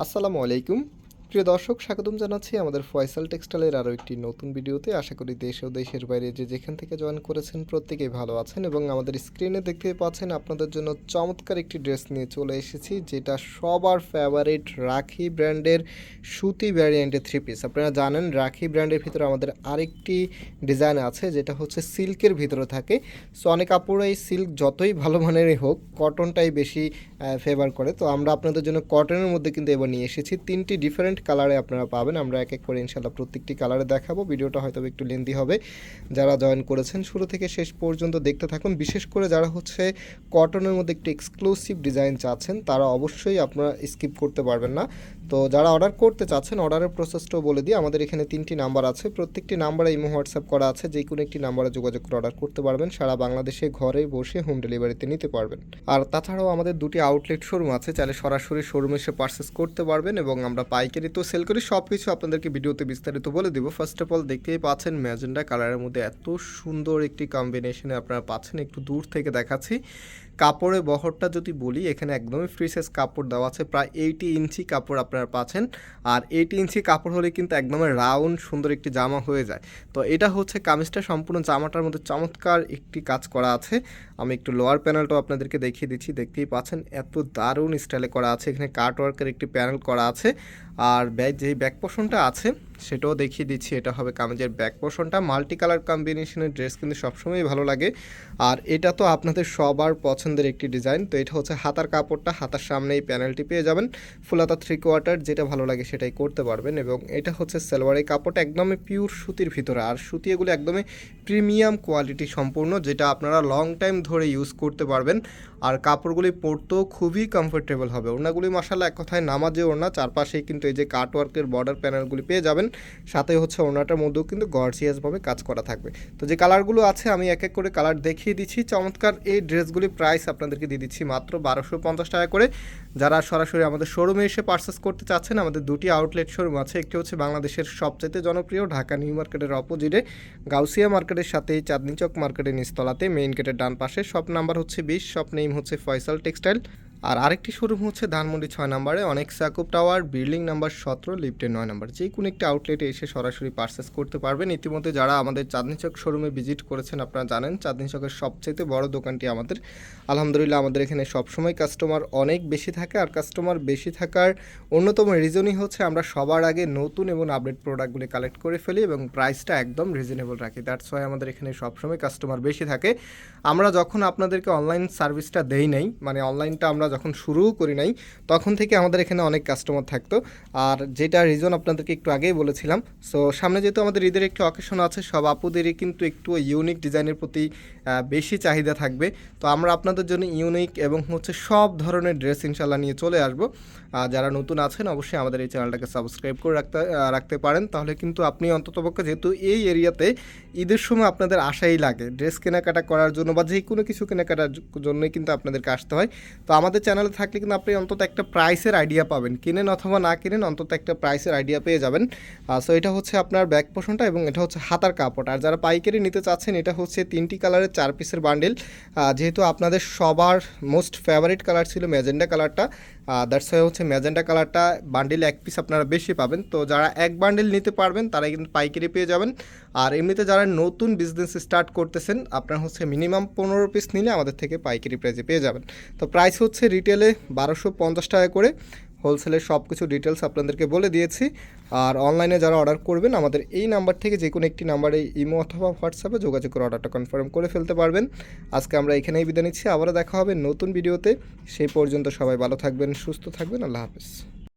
আসসালামু আলাইকুম প্রিয় দর্শক, স্বাগতম জানাচ্ছি আমাদের ফয়সাল টেক্সটাইলের আরও একটি নতুন ভিডিওতে। আশা করি দেশ ও দেশের বাইরে যে যেখান থেকে জয়েন করেছেন প্রত্যেকেই ভালো আছেন এবং আমাদের স্ক্রিনে দেখতে পাচ্ছেন আপনাদের জন্য চমৎকার একটি ড্রেস নিয়ে চলে এসেছি, যেটা সবার ফেভারিট রাখি ব্র্যান্ডের সুতি ভ্যারিয়েন্টের থ্রি পিস আপনারা জানেন, রাখি ব্র্যান্ডের ভিতরে আমাদের আরেকটি ডিজাইন আছে, যেটা হচ্ছে সিল্কের ভিতরে থাকে। সো অনেক কাপড় এই সিল্ক যতই ভালো মানেরই হোক কটনটাই বেশি ফেভার করে। তো আমরা আপনাদের জন্য কটনের মধ্যে কিন্তু এবার নিয়ে এসেছি তিনটি ডিফারেন্ট কালারে আপনারা পাবেন। আমরা এক এক করে ইনশাল্লাহ প্রত্যেকটি কালারে দেখাবো। ভিডিওটা হয়তো একটু লেন্দি হবে। যারা জয়েন করেছেন, শুরু থেকে শেষ পর্যন্ত দেখতে থাকুন। বিশেষ করে যারা হচ্ছে কটনের মধ্যে একটি এক্সক্লুসিভ ডিজাইন চাচ্ছেন তারা অবশ্যই আপনারা স্কিপ করতে পারবেন না। তো যারা অর্ডার করতে চাচ্ছেন, অর্ডারের প্রসেসটাও বলে দিই আমাদের এখানে তিনটি নাম্বার আছে। প্রত্যেকটি নাম্বারে ইমো হোয়াটসঅ্যাপ করা আছে। যে কোনো একটি নাম্বারে যোগাযোগ করে অর্ডার করতে পারবেন। সারা বাংলাদেশে ঘরে বসে হোম ডেলিভারিতে নিতে পারবেন। আর তাছাড়াও আমাদের দুটি আউটলেট শোরুম আছে, চাইলে সরাসরি শোরুমে এসে পারচেস করতে পারবেন এবং আমরা পাইকারি তো সেল করি সব কিছু আপনাদেরকে ভিডিওতে বিস্তারিত বলে দিব। ফার্স্ট অফ অল দেখতেই পাচ্ছেন ম্যাজেন্ডা কালারের মধ্যে এত সুন্দর একটি কম্বিনেশনে আপনারা পাচ্ছেন। একটু দূর থেকে দেখাচ্ছি। কাপড়ের বহরটা যদি বলি, এখানে একদমই ফ্রি সাইজ কাপড় দেওয়া আছে, প্রায় এইটি ইঞ্চি কাপড় আপনারা পাচ্ছেন। আর এইটি ইঞ্চি কাপড় হলে কিন্তু একদমই রাউন্ড সুন্দর একটি জামা হয়ে যায়। তো এটা হচ্ছে কামিজটা, সম্পূর্ণ জামাটার মধ্যে চমৎকার একটি কাজ করা আছে। আমি একটু লোয়ার প্যানেলটাও আপনাদেরকে দেখিয়ে দিচ্ছি, দেখতেই পাচ্ছেন, এত দারুণ স্টাইলে করা আছে। এখানে কাট ওয়ার্কের একটি প্যানেল করা আছে। আর ব্যাগ যেই ব্যাক পোর্শনটা আছে, সেটাও দেখিয়ে দিচ্ছি, এটা হবে কামিজের ব্যাক পোর্শনটা মাল্টি কালার কম্বিনেশনের ড্রেস কিন্তু সবসময়ই ভালো লাগে। আর এটা তো আপনাদের সবার পছন্দের একটি ডিজাইন। তো এটা হচ্ছে হাতার কাপড়টা, হাতার সামনে এই প্যানেলটি পেয়ে যাবেন। ফুলাতা থ্রি কোয়ার্টার যেটা ভালো লাগে সেটাই করতে পারবেন। এবং এটা হচ্ছে সালোয়ারের কাপড়টা একদমই পিওর সুতির ভিতরে। আর সুতি এগুলো একদমই প্রিমিয়াম কোয়ালিটি সম্পূর্ণ, যেটা আপনারা লং টাইম ধরে ইউজ করতে পারবেন। আর কাপড়গুলি পরতেও খুবই কমফোর্টেবল হবে। ওড়নাগুলি মশালা এক কথায় নামাজে ওড়না, চারপাশেই কিন্তু এই যে কাট ওয়ার্কের বর্ডার প্যানেলগুলি পেয়ে যাবেন, সাথে হচ্ছে ওড়নাটার মধ্যেও কিন্তু গর্জিয়াসভাবে কাজ করা থাকবে। তো যে কালারগুলো আছে, আমি এক এক করে কালার দেখিয়ে দিচ্ছি। চমৎকার এই ড্রেসগুলি প্রাইস আপনাদেরকে দিয়ে দিচ্ছি মাত্র বারোশো পঞ্চাশ টাকা করে। যারা সরাসরি আমাদের শোরুমে এসে পার্সেস করতে চাচ্ছেন, আমাদের দুটি আউটলেট শোরুম আছে। একটি হচ্ছে বাংলাদেশের সবচেয়ে জনপ্রিয়, ঢাকা নিউ মার্কেটের অপোজিটে গাউসিয়া মার্কেটের সাথে চাঁদনি চক মার্কেটের নিচতলাতে মেইন গেটের ডান পাশে। শপ নাম্বার হচ্ছে বিশ শপ নেম হচ্ছে ফয়সাল টেক্সটাইল আর আরেকটি শোরুম হচ্ছে ধানমন্ডি ছয় নম্বরে। অনেক সাকুব টাওয়ার, বিল্ডিং নাম্বার সতেরো, লিফটের নয় নম্বর। যে কোনো একটি আউটলেটে এসে সরাসরি পার্চেস করতে পারবেন। ইতিমধ্যে যারা আমাদের চাঁদনি চক শোরুমে ভিজিট করেছেন আপনারা জানেন, চাঁদনি চকের সবচেয়ে বড় দোকানটি আমাদের। আলহামদুলিল্লাহ আমাদের এখানে সবসময় কাস্টমার অনেক বেশি থাকে আর কাস্টমার বেশি থাকার অন্যতম রিজনই হচ্ছে আমরা সবার আগে নতুন এবং আপডেট প্রোডাক্টগুলি কালেক্ট করে ফেলি এবং প্রাইসটা একদম রিজনেবল রাখি। দ্যাটস ওয়াই আমাদের এখানে সবসময় কাস্টমার বেশি থাকে। আমরা যখন আপনাদেরকে অনলাইন সার্ভিসটা দেই নাই মানে অনলাইনটা আমরা যখন শুরুও করি নাই, তখন থেকে আমাদের এখানে অনেক কাস্টমার থাকতো। আর যেটা রিজন আপনাদেরকে একটু আগেই বলেছিলাম সো সামনে যেহেতু আমাদের ঈদের একটু অকেশন আছে, সব আপুদেরই কিন্তু একটু ইউনিক ডিজাইনের প্রতি বেশি চাহিদা থাকবে। তো আমরা আপনাদের জন্য ইউনিক এবং হচ্ছে সব ধরনের ড্রেস ইনশাল্লাহ নিয়ে চলে আসব। যারা নতুন আছেন, অবশ্যই আমাদের এই চ্যানেলটাকে সাবস্ক্রাইব করে রাখতে রাখতে পারেন। তাহলে কিন্তু আপনি অন্ততপক্ষে যেহেতু এই এরিয়াতে ঈদের সময় আপনাদের আশাই লাগে ড্রেস কেনাকাটা করার জন্য বা যে কোনো কিছু কেনাকাটার জন্যই কিন্তু আপনাদেরকে আসতে হয়। তো আমাদের চ্যানেলে থাকলে কিন্তু আপনি অন্তত একটা প্রাইসের আইডিয়া পাবেন। কিনেন অথবা না কিনেন, অন্তত একটা প্রাইসের আইডিয়া পেয়ে যাবেন। সো এটা হচ্ছে আপনার ব্যাক পোষণটা এবং এটা হচ্ছে হাতার কাপড়। আর যারা পাইকারি নিতে চাচ্ছেন, এটা হচ্ছে তিনটি কালারের চার পিসের বান্ডেল যেহেতু আপনাদের সবার মোস্ট ফেভারিট কালার ছিল ম্যাজেন্ডা কালারটা দ্যাটস ওয়াই হচ্ছে ম্যাজেন্ডা কালারটা বান্ডিল এক পিস আপনারা বেশি পাবেন। তো যারা এক বান্ডিল নিতে পারবেন তারা কিন্তু পাইকারি পেয়ে যাবেন। আর এমনিতে যারা নতুন বিজনেস স্টার্ট করতেছেন, আপনার হচ্ছে মিনিমাম পনেরো পিস নিলে আমাদের থেকে পাইকারি প্রাইসে পেয়ে যাবেন। তো প্রাইস হচ্ছে রিটেলে বারোশো পঞ্চাশ টাকা করে। হোলসেলের সব কিছু ডিটেলস আপনাদেরকে বলে দিয়েছি। আর অনলাইনে যারা অর্ডার করবেন, আমাদের এই নাম্বার থেকে যে কোনো একটি নাম্বারে ইমো অথবা হোয়াটসঅ্যাপে যোগাযোগ করে অর্ডারটা কনফার্ম করে ফেলতে পারবেন। আজকে আমরা এখানেই বিদায় নিচ্ছি, আবারও দেখা হবে নতুন ভিডিওতে সেই পর্যন্ত সবাই ভালো থাকবেন, সুস্থ থাকবেন, আল্লাহ হাফিজ।